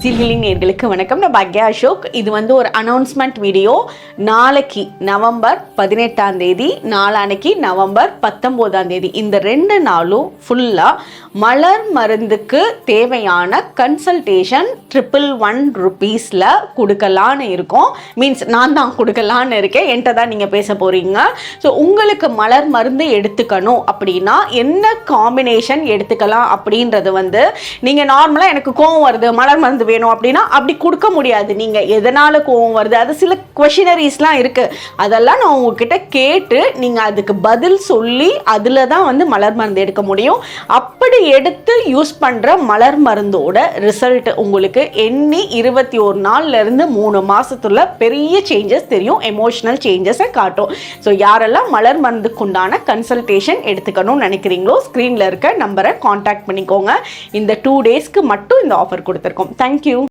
ஜில்ஹிலிங் நேர்களுக்கு வணக்கம். நான் பாக்யா அசோக். இது வந்து ஒரு அனௌன்ஸ்மெண்ட் வீடியோ நாளைக்கு நவம்பர் பதினெட்டாம் தேதி நாளானைக்கு நவம்பர் பத்தொம்போதாம் தேதி. இந்த ரெண்டு நாளும் ஃபுல்லாக மலர் மருந்துக்கு தேவையான கன்சல்டேஷன் ட்ரிபிள் ஒன் ருபீஸில் கொடுக்கலான்னு இருக்கோம். மீன்ஸ் நான் தான் கொடுக்கலான்னு இருக்கேன். என்கிட்ட தான் நீங்கள் பேச போகிறீங்க ஸோ உங்களுக்கு மலர் மருந்து எடுத்துக்கணும் அப்படின்னா என்ன காம்பினேஷன் எடுத்துக்கலாம் அப்படின்றது வந்து நீங்கள் நார்மலாக எனக்கு கோவம் வருது மலர் மருந்து வேணும் அப்படின்னா அப்படி கொடுக்க முடியாது. நீங்கள் எதனால் கோவம் வருது? அது சில கொஷினரிஸ்லாம் இருக்குது அதெல்லாம் நான் உங்ககிட்ட கேட்டு நீங்கள் அதுக்கு பதில் சொல்லி அதில் தான் வந்து மலர் மருந்து எடுக்க முடியும். அப்படி எடுத்து யூஸ் பண்ணுற மலர் மருந்தோட ரிசல்ட் உங்களுக்கு எண்ணி இருபத்தி ஒரு நாள்லேருந்து மூணு மாதத்துல பெரிய சேஞ்சஸ் தெரியும் எமோஷனல் சேஞ்சஸை காட்டும். ஸோ யாரெல்லாம் மலர் மருந்துக்குண்டான கன்சல்டேஷன் எடுத்துக்கணும்னு நினைக்கிறீங்களோ ஸ்க்ரீனில் இருக்க நம்பரை காண்டாக்ட் பண்ணிக்கோங்க. இந்த டூ டேஸ்க்கு மட்டும் இந்த ஆஃபர் கொடுத்துருக்கோம். தேங்க்யூ